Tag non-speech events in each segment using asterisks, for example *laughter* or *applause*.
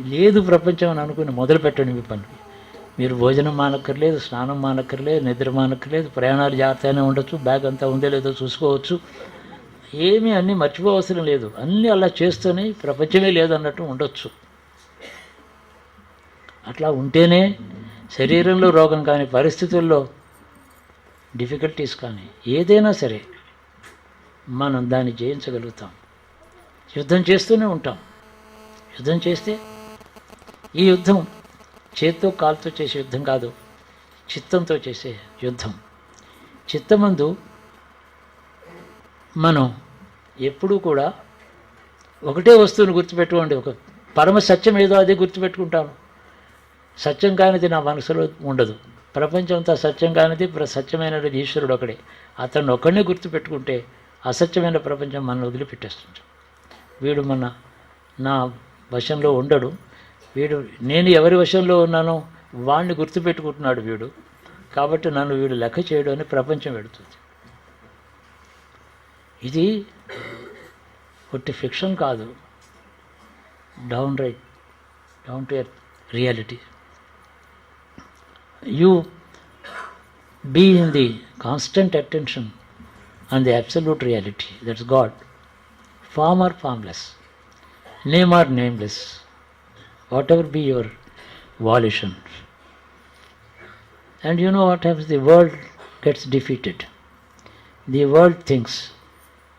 లేదు ప్రపంచం అని అనుకుని మొదలు పెట్టండి మీ పని. మీరు భోజనం మానక్కర్లేదు స్నానం మానక్కర్లేదు నిద్ర మానక్కర్లేదు ప్రయాణాలు జాగ్రత్తగానే ఉండొచ్చు బ్యాగ్ అంతా ఉందో లేదో చూసుకోవచ్చు. ఏమీ అన్నీ మర్చిపోవసరం లేదు. అన్నీ అలా చేస్తూనే ప్రపంచమే లేదన్నట్టు ఉండొచ్చు. అట్లా ఉంటేనే శరీరంలో రోగం కాని పరిస్థితుల్లో డిఫికల్టీస్ కానీ ఏదైనా సరే మనం దాన్ని జయించగలుగుతాం. యుద్ధం చేస్తూనే ఉంటాం. యుద్ధం చేస్తే ఈ యుద్ధం చేత్తో కాలుతో చేసే యుద్ధం కాదు చిత్తంతో చేసే యుద్ధం. చిత్తమందు మనం ఎప్పుడూ కూడా ఒకటే వస్తువుని గుర్తుపెట్టుకోండి. ఒక పరమ సత్యం ఏదో అదే గుర్తుపెట్టుకుంటాను సత్యం కానిది నా మనసులో ఉండదు. ప్రపంచం అంతా సత్యం కానిది ప్ర- సత్యమైనది ఈశ్వరుడు ఒకడే. అతన్ని ఒకడినే గుర్తుపెట్టుకుంటే అసత్యమైన ప్రపంచం మనం వదిలిపెట్టేస్తుంది. వీడు మన నా వశంలో ఉండడు. వీడు నేను ఎవరి వశంలో ఉన్నానో వాణ్ణి గుర్తుపెట్టుకుంటున్నాడు వీడు. కాబట్టి నన్ను వీడు లెక్క చేయడం అని ప్రపంచం పెడుతుంది ఇది ఒట్టి ఫిక్షన్ కాదు. Down right down to earth reality. You be in the constant attention and the absolute reality. That's God. Form or formless name or nameless, whatever be your volition. And you know what happens? The world gets defeated. The world thinks,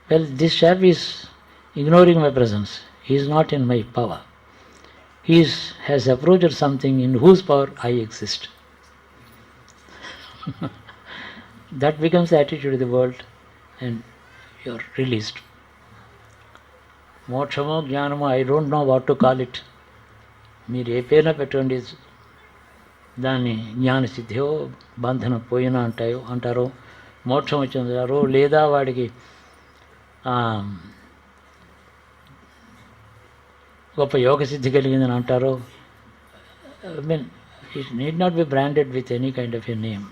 well, this chap is ignoring my presence. He is not in my power. He is, has approached something in whose power I exist. *laughs* that becomes the attitude of the world, and you are released. మోక్షమో జ్ఞానమో I don't know what to call it మీరు ఏ పేరున పెట్టండి దాన్ని జ్ఞానసిద్ధియో బంధనం పోయినా అంటాయో అంటారో మోక్షం వచ్చిందారో లేదా వాడికి గొప్ప యోగ సిద్ధి కలిగిందని అంటారో I mean it need not be branded with any kind of a name